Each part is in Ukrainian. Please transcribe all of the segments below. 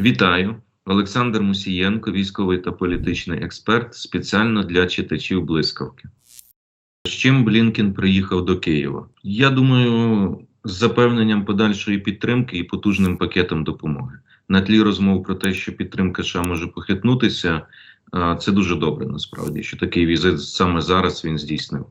Вітаю, Олександр Мусієнко, військовий та політичний експерт, спеціально для читачів блискавки. З чим Блінкін приїхав до Києва? Я думаю, з запевненням подальшої підтримки і потужним пакетом допомоги. На тлі розмов про те, що підтримка США може похитнутися, це дуже добре насправді, що такий візит саме зараз він здійснив.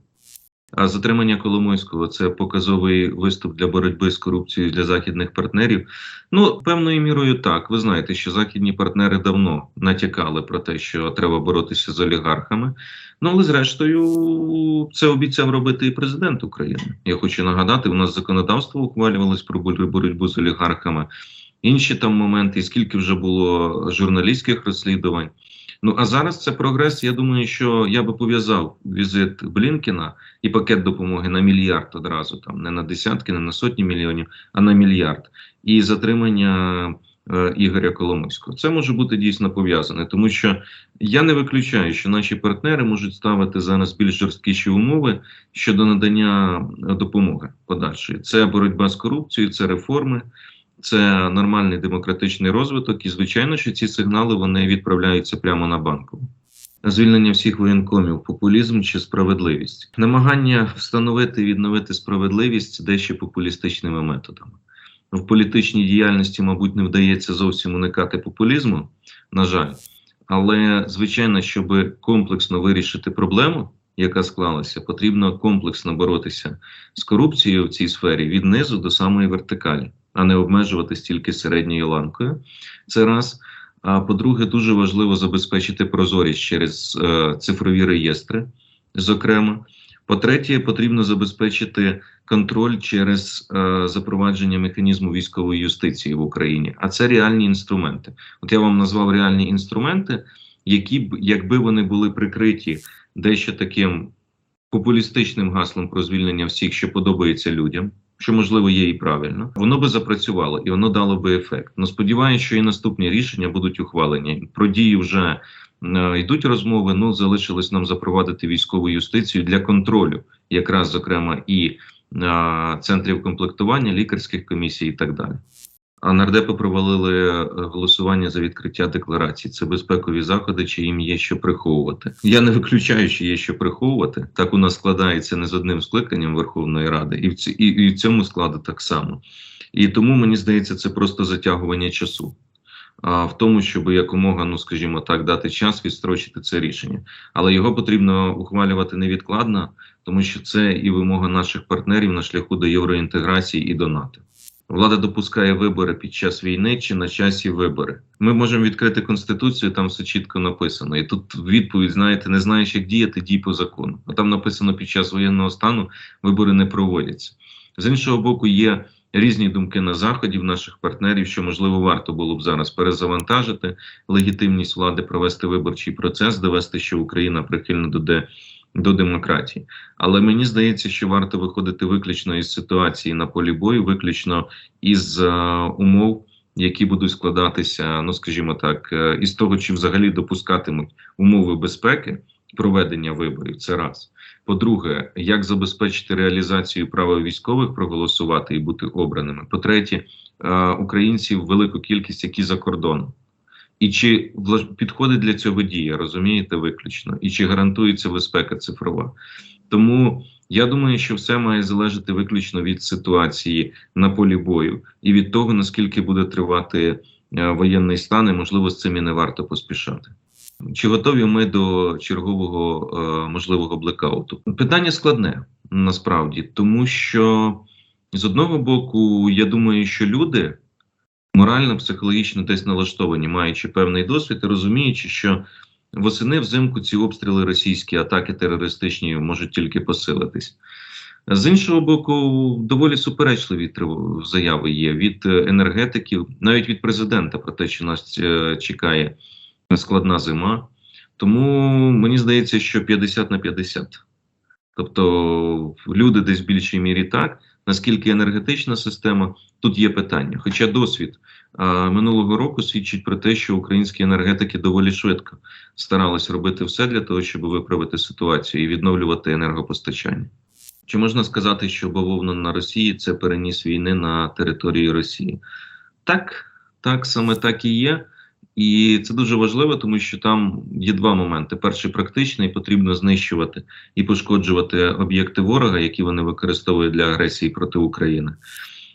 А затримання Коломойського це показовий виступ для боротьби з корупцією для західних партнерів. Ну, певною мірою так. Ви знаєте, що західні партнери давно натякали про те, що треба боротися з олігархами. Ну, але зрештою, це обіцяв робити і президент України. Я хочу нагадати, у нас законодавство ухвалювалось про бор- боротьбу з олігархами. Інші там моменти, скільки вже було журналістських розслідувань. Ну а зараз це прогрес. Я думаю, що я би пов'язав візит Блінкіна і пакет допомоги на мільярд одразу, там не на десятки, не на сотні мільйонів, а на мільярд. І затримання е, Ігоря Коломойського. Це може бути дійсно пов'язане, тому що я не виключаю, що наші партнери можуть ставити зараз більш жорсткіші умови щодо надання допомоги подальшої. Це боротьба з корупцією, це реформи. Це нормальний демократичний розвиток, і звичайно, що ці сигнали вони відправляються прямо на банкову. Звільнення всіх воєнкомів, популізм чи справедливість, намагання встановити і відновити справедливість дещо популістичними методами. В політичній діяльності, мабуть, не вдається зовсім уникати популізму, на жаль, але звичайно, щоб комплексно вирішити проблему, яка склалася, потрібно комплексно боротися з корупцією в цій сфері від низу до самої вертикалі, а не обмежуватись тільки середньою ланкою. Це раз. А по-друге, дуже важливо забезпечити прозорість через е, цифрові реєстри, зокрема. По-третє, потрібно забезпечити контроль через е, запровадження механізму військової юстиції в Україні. А це реальні інструменти. От я вам назвав реальні інструменти, які б, якби вони були прикриті дещо таким популістичним гаслом про звільнення всіх, що подобається людям. Що можливо є і правильно, воно би запрацювало і воно дало би ефект. Ну сподіваюся, що і наступні рішення будуть ухвалені. Про дії вже е, йдуть розмови. Ну залишилось нам запровадити військову юстицію для контролю, якраз зокрема і е, центрів комплектування, лікарських комісій і так далі. А нардепи провалили е, голосування за відкриття декларації. Це безпекові заходи, чи їм є що приховувати. Я не виключаю, що є що приховувати. Так у нас складається не з одним скликанням Верховної Ради, і в ці, і, і в цьому складу так само. І тому мені здається, це просто затягування часу. А в тому, щоб якомога, ну скажімо так, дати час відстрочити це рішення, але його потрібно ухвалювати невідкладно, тому що це і вимога наших партнерів на шляху до євроінтеграції і до НАТО. Влада допускає вибори під час війни чи на часі вибори. Ми можемо відкрити конституцію, там все чітко написано. І тут відповідь, знаєте, не знаєш, як діяти, дій по закону. А там написано під час воєнного стану вибори не проводяться. З іншого боку, є різні думки на заході в наших партнерів, що можливо варто було б зараз перезавантажити легітимність влади, провести виборчий процес, довести, що Україна прихильна до де. До демократії, але мені здається, що варто виходити виключно із ситуації на полі бою, виключно із е, умов, які будуть складатися, ну скажімо так, е, із того, чи взагалі допускатимуть умови безпеки проведення виборів. Це раз. По-друге, як забезпечити реалізацію права військових проголосувати і бути обраними. По-третє, е, українців велику кількість, які за кордоном. І чи підходить для цього дія, розумієте, виключно, і чи гарантується безпека цифрова? Тому я думаю, що все має залежати виключно від ситуації на полі бою і від того, наскільки буде тривати е, воєнний стан, і можливо з цим і не варто поспішати. Чи готові ми до чергового е, можливого блекауту? Питання складне насправді, тому що з одного боку, я думаю, що люди морально, психологічно десь налаштовані, маючи певний досвід і розуміючи, що восени взимку ці обстріли російські атаки терористичні можуть тільки посилитись. З іншого боку, доволі суперечливі заяви є від енергетиків, навіть від президента про те, що нас е, чекає складна зима. Тому мені здається, що 50 на 50. Тобто люди десь в більшій мірі так, наскільки енергетична система, тут є питання. Хоча досвід а, минулого року свідчить про те, що українські енергетики доволі швидко старалися робити все для того, щоб виправити ситуацію і відновлювати енергопостачання. Чи можна сказати, що бавовна на Росії це переніс війни на території Росії? Так, так саме так і є. І це дуже важливо, тому що там є два моменти: перший практичний потрібно знищувати і пошкоджувати об'єкти ворога, які вони використовують для агресії проти України.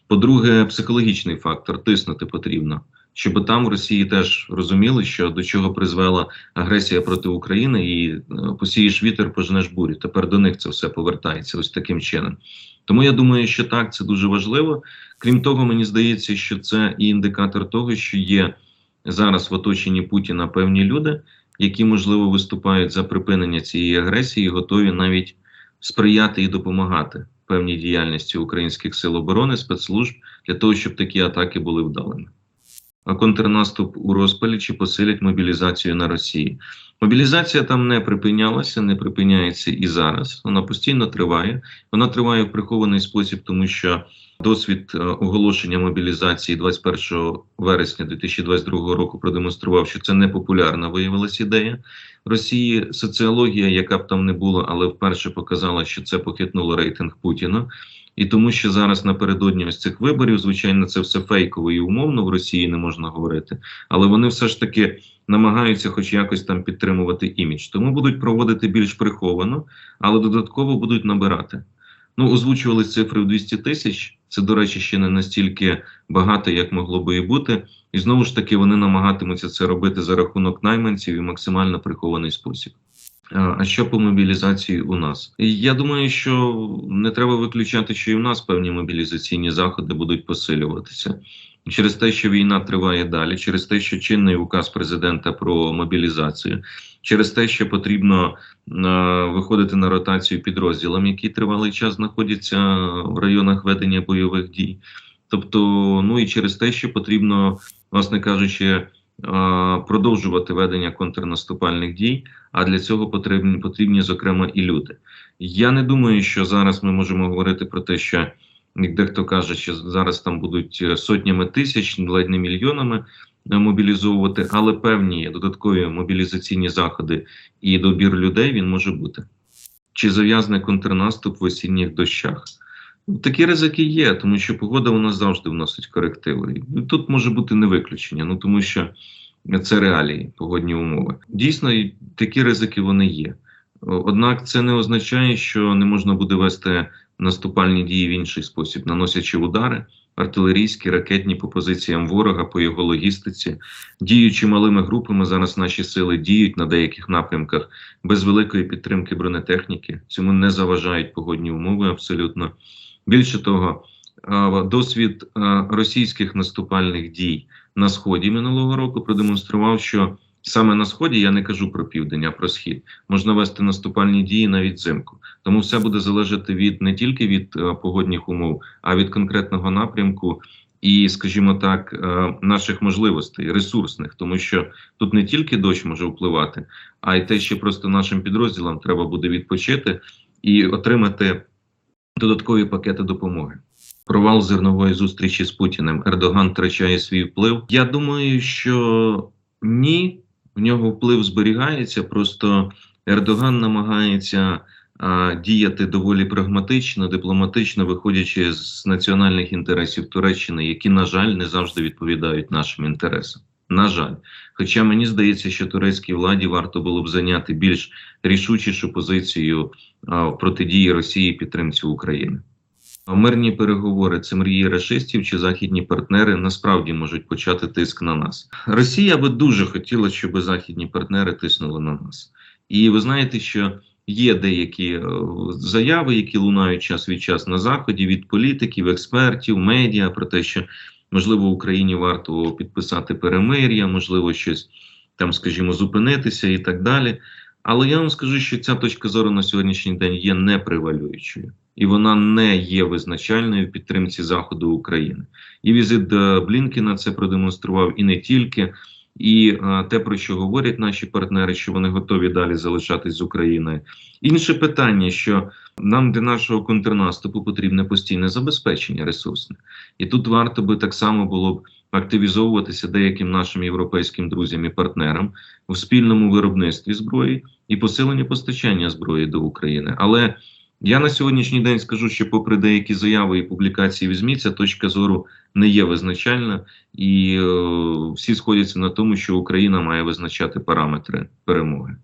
По-друге, психологічний фактор тиснути потрібно, щоб там в Росії теж розуміли, що до чого призвела агресія проти України, і е, посієш вітер, пожнеш бурю. Тепер до них це все повертається ось таким чином. Тому я думаю, що так це дуже важливо. Крім того, мені здається, що це і індикатор того, що є зараз в оточенні Путіна певні люди, які можливо виступають за припинення цієї агресії, готові навіть сприяти і допомагати певній діяльності українських сил оборони спецслужб для того, щоб такі атаки були вдалими. А контрнаступ у розпалі чи посилять мобілізацію на Росії. Мобілізація там не припинялася, не припиняється і зараз. Вона постійно триває. Вона триває в прихований спосіб, тому що досвід е, оголошення мобілізації 21 вересня 2022 року продемонстрував, що це непопулярна виявилася ідея Росії. Соціологія, яка б там не була, але вперше показала, що це похитнуло рейтинг Путіна. І тому, що зараз напередодні ось цих виборів, звичайно, це все фейково і умовно в Росії не можна говорити, але вони все ж таки намагаються, хоч якось там підтримувати імідж. Тому будуть проводити більш приховано, але додатково будуть набирати. Ну, озвучували цифри в 200 тисяч. Це, до речі, ще не настільки багато, як могло би і бути. І знову ж таки вони намагатимуться це робити за рахунок найманців і максимально прихований спосіб. А що по мобілізації у нас? Я думаю, що не треба виключати, що і в нас певні мобілізаційні заходи будуть посилюватися через те, що війна триває далі, через те, що чинний указ президента про мобілізацію, через те, що потрібно е, виходити на ротацію підрозділам, які тривалий час знаходяться в районах ведення бойових дій. Тобто, ну і через те, що потрібно, власне кажучи, продовжувати ведення контрнаступальних дій. А для цього потрібні потрібні, зокрема, і люди. Я не думаю, що зараз ми можемо говорити про те, що як дехто каже, що зараз там будуть е, сотнями тисяч, ледь не мільйонами е, мобілізовувати, але певні додаткові мобілізаційні заходи і добір людей він може бути. Чи зав'язаний контрнаступ в осінніх дощах? Такі ризики є, тому що погода нас завжди вносить корективи. Тут може бути не виключення, ну тому що це реалії, погодні умови. Дійсно, такі ризики вони є. Однак це не означає, що не можна буде вести наступальні дії в інший спосіб, наносячи удари, артилерійські, ракетні по позиціям ворога, по його логістиці, діючи малими групами, зараз наші сили діють на деяких напрямках без великої підтримки бронетехніки. Цьому не заважають погодні умови абсолютно. Більше того, досвід російських наступальних дій на сході минулого року продемонстрував, що саме на сході я не кажу про південь, а про схід можна вести наступальні дії навіть взимку. Тому все буде залежати від не тільки від погодних умов, а від конкретного напрямку. І, скажімо так, наших можливостей ресурсних, тому що тут не тільки дощ може впливати, а й те, що просто нашим підрозділам треба буде відпочити і отримати додаткові пакети допомоги. Провал зернової зустрічі з Путіним Ердоган втрачає свій вплив. Я думаю, що ні, в нього вплив зберігається. Просто Ердоган намагається а, діяти доволі прагматично, дипломатично, виходячи з національних інтересів Туреччини, які, на жаль, не завжди відповідають нашим інтересам. На жаль, хоча мені здається, що турецькій владі варто було б зайняти більш рішучішу позицію а, протидії Росії підтримці України. Мирні переговори це мрії расистів чи західні партнери насправді можуть почати тиск на нас. Росія би дуже хотіла, щоб західні партнери тиснули на нас. І ви знаєте, що є деякі е, заяви, які лунають час від часу на заході від політиків, експертів, медіа про те, що можливо Україні варто підписати перемир'я, можливо, щось там, скажімо, зупинитися і так далі. Але я вам скажу, що ця точка зору на сьогоднішній день є непривалюючою і вона не є визначальною в підтримці заходу України. І візит е, Блінкіна це продемонстрував і не тільки. І а, е, те, про що говорять наші партнери, що вони готові далі залишатись з Україною. Інше питання, що нам для нашого контрнаступу потрібне постійне забезпечення ресурсне, і тут варто би так само було б активізовуватися деяким нашим європейським друзям і партнерам у спільному виробництві зброї і посиленні постачання зброї до України. Але Я на сьогоднішній день скажу, що попри деякі заяви і публікації в ЗМІ, ця точка зору не є визначальна, і е, всі сходяться на тому, що Україна має визначати параметри перемоги.